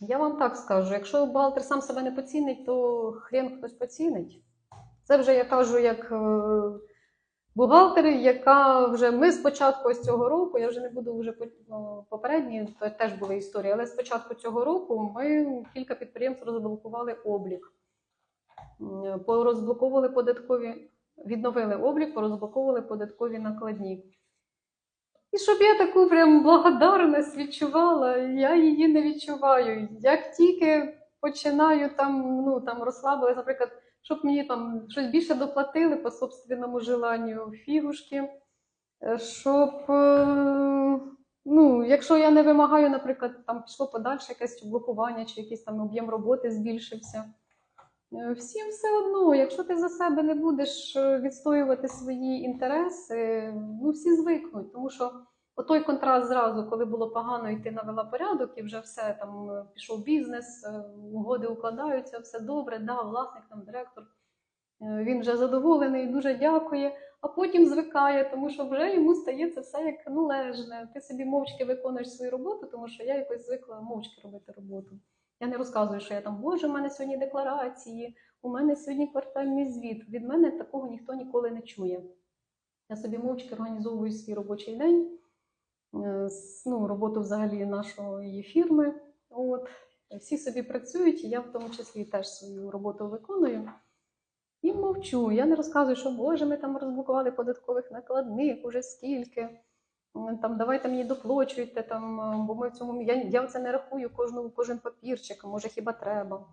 Я вам так скажу: якщо бухгалтер сам себе не поцінить, то хрен хтось поцінить. Це вже я кажу, як е, бухгалтер, яка вже ми з початку ось цього року, я вже не буду вже по- попередні, то теж були історії, але з початку цього року ми кілька підприємств розблокували облік. Порозблоковували податкові, відновили облік, порозблоковували податкові накладні. І щоб я таку прям благодарність відчувала, я її не відчуваю. Як тільки починаю там, ну там розслабилась, наприклад, щоб мені там щось більше доплатили по собственному желанню, фігушки, е, щоб, е, ну, якщо я не вимагаю, наприклад, там пішло подальше якесь блокування чи якийсь там об'єм роботи збільшився. Е, Всім все одно, якщо ти за себе не будеш е, відстоювати свої інтереси, ну всі звикнуть, тому що отой контраст зразу, коли було погано, і ти навела порядок, і вже все там е, пішов бізнес, угоди укладаються, все добре, да, власник там директор. Він вже задоволений, дуже дякує, а потім звикає, тому що вже йому стає це все як належне. Ти собі мовчки виконуєш свою роботу, тому що я якось звикла мовчки робити роботу. Я не розказую, що я там, боже, у мене сьогодні декларації, у мене сьогодні квартальний звіт. Від мене такого ніхто ніколи не чує. Я собі мовчки організовую свій робочий день, е, ну, роботу взагалі нашої фірми. От. Всі собі працюють, і я в тому числі теж свою роботу виконую. І мовчу. Я не розказую, що Боже, ми там розблокували податкових накладних, уже скільки. Там давайте мені доплачуйте, там, бо ми в цьому я, я це не рахую кожну, кожен папірчик, може хіба треба.